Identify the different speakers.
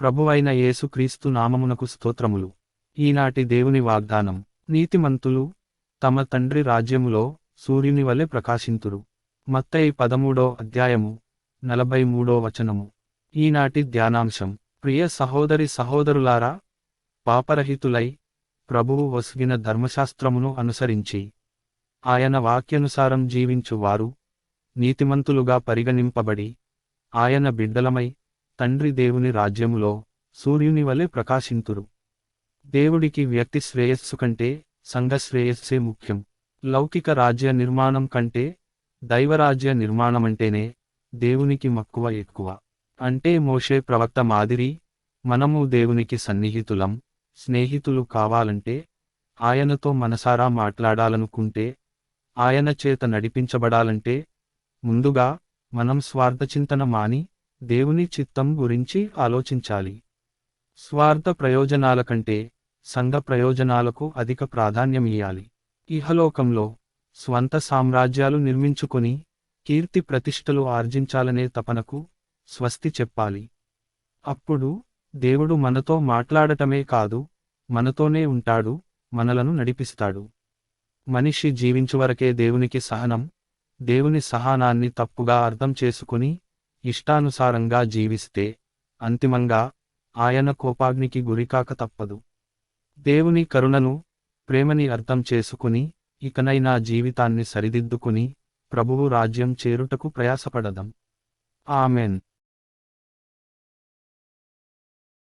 Speaker 1: ప్రభువైన యేసుక్రీస్తు నామమునకు స్తోత్రములు. ఈనాటి దేవుని వాగ్దానం నీతిమంతులు తమ తండ్రి రాజ్యములో సూర్యుని వలె ప్రకాశింతురు. మత్తయి పదమూడో అధ్యాయము నలభై మూడో వచనము. ఈనాటి ధ్యానాంశం ప్రియ సహోదరి సహోదరులారా పాపరహితులై ప్రభువు వసిగిన ధర్మశాస్త్రమును అనుసరించి ఆయన వాక్యానుసారం జీవించు వారు నీతిమంతులుగా పరిగణింపబడి ఆయన బిడ్డలమై తండ్రి దేవుని రాజ్యములో సూర్యుని వలె ప్రకాశింతురు. దేవుడికి వ్యక్తి శ్రేయస్సు కంటే సంఘ శ్రేయస్సే ముఖ్యం. లౌకిక రాజ్య నిర్మాణం కంటే దైవరాజ్య నిర్మాణమంటేనే దేవునికి మక్కువ ఎక్కువ. అంటే మోషే ప్రవక్త మాదిరి మనము దేవునికి సన్నిహితులం స్నేహితులు కావాలంటే ఆయనతో మనసారా మాట్లాడాలనుకుంటే ఆయన చేత నడిపించబడాలంటే ముందుగా మనం స్వార్థచింతన మాని దేవుని చిత్తం గురించి ఆలోచించాలి. స్వార్థ ప్రయోజనాల కంటే సంఘ ప్రయోజనాలకు అధిక ప్రాధాన్యమియ్యాలి ఇహలోకంలో స్వంత సామ్రాజ్యాలు నిర్మించుకొని కీర్తి ప్రతిష్టలు ఆర్జించాలనే తపనకు స్వస్తి చెప్పాలి. అప్పుడు దేవుడు మనతో మాట్లాడటమే కాదు మనతోనే ఉంటాడు మనలను నడిపిస్తాడు. మనిషి జీవించువరకే దేవునికి సహనం దేవుని సహనాన్ని తప్పుగా అర్థం చేసుకుని ఇష్టానుసారంగా జీవిస్తే అంతిమంగా ఆయన కోపాగ్నికి గురికాక తప్పదు. దేవుని కరుణను ప్రేమని అర్థం చేసుకుని ఇకనైనా జీవితాన్ని సరిదిద్దుకుని ప్రభువు రాజ్యం చేరుటకు ప్రయాసపడదాం. ఆమెన్.